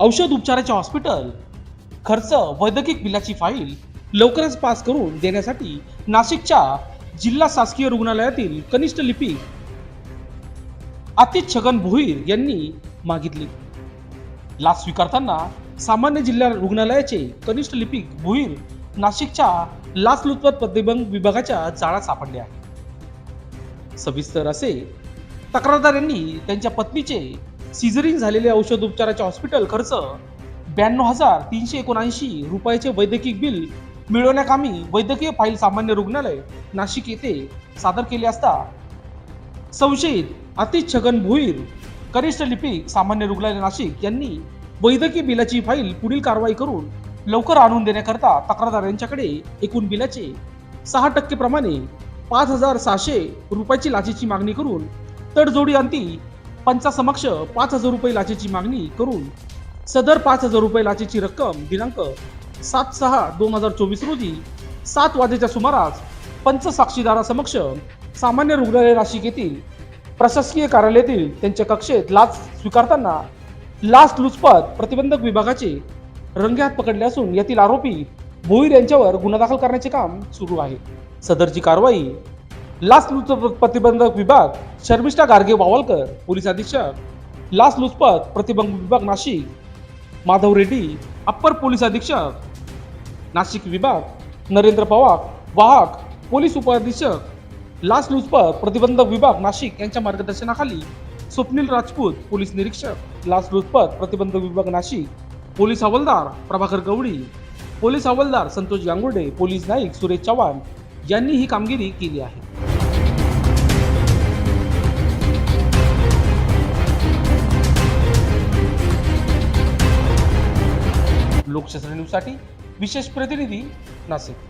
औषध उपचाराचे हॉस्पिटल खर्च वैद्यकीय बिलाची फाईल लवकरच पास करून देण्यासाठी नाशिकच्या जिल्हा शासकीय रुग्णालयातील कनिष्ठ लिपिक आतिश छगन भोईर यांनी मागितली. लाच स्वीकारताना सामान्य जिल्हा रुग्णालयाचे कनिष्ठ लिपिक भोईर नाशिकच्या लाचलुचपत प्रतिबंध विभागाच्या जाळ्यात सापडले आहे सविस्तर असे तक्रारदार यांनी त्यांच्या पत्नीचे सिझरिंग झालेले औषध उपचाराचे हॉस्पिटल खर्च ब्याण्णव हजार तीनशे एकोणऐंशी रुपयाचे वैद्यकीय बिल मिळवण्याकामी वैद्यकीय फाईल सामान्य रुग्णालय नाशिक येथे सादर केले असता संशयित अतिश छगन भोईर कनिष्ठ लिपिक सामान्य रुग्णालय नाशिक यांनी वैद्यकीय बिलाची फाईल पुढील कारवाई करून लवकर आणून देण्याकरता तक्रारदार यांच्याकडे एकूण बिलाचे सहा टक्के प्रमाणे पाच हजार सहाशे रुपयाची लाचेची मागणी करून तडजोडी अंती पंचासमक्ष पाच हजार रुपये लाचेची मागणी करून सदर पाच हजार रुपये लाचेची रक्कम दिनांक सात सहा दोन हजार चोवीस रोजी सात वाजेच्या सुमारास पंच साक्षीदारासमक्ष सामान्य रुग्णालय नाशिक येथील प्रशासकीय कार्यालयातील त्यांच्या कक्षेत लाच स्वीकारताना लाच लुचपत प्रतिबंधक विभागाचे रंगेहात पकडले असून यातील आरोपी भोईर यांच्यावर गुन्हा दाखल करण्याचे काम सुरू आहे. सदरची कारवाई लाच लुचपत प्रतिबंधक विभाग शर्मिष्ठा गार्गे वावलकर पोलीस अधीक्षक. लाच लुचपत विभाग नाशिक. माधव रेड्डी अप्पर पोलीस अधीक्षक. नाशिक विभाग नरेंद्र पवार वाहक पोलीस उपअधीक्षक लाच लुचपत प्रतिबंधक विभाग नाशिक यांच्या मार्गदर्शनाखाली स्वप्नील राजपूत पोलीस निरीक्षक. लाच लुचपत प्रतिबंधक विभाग नाशिक. पोलीस हवालदार प्रभाकर गवळी. पोलीस हवालदार संतोष गांगुर्डे पोलीस नाईक सुरेश चव्हाण यांनी ही कामगिरी केली आहे. लोकशास्त्र न्यूजसाठी विशेष प्रतिनिधी नाशिक.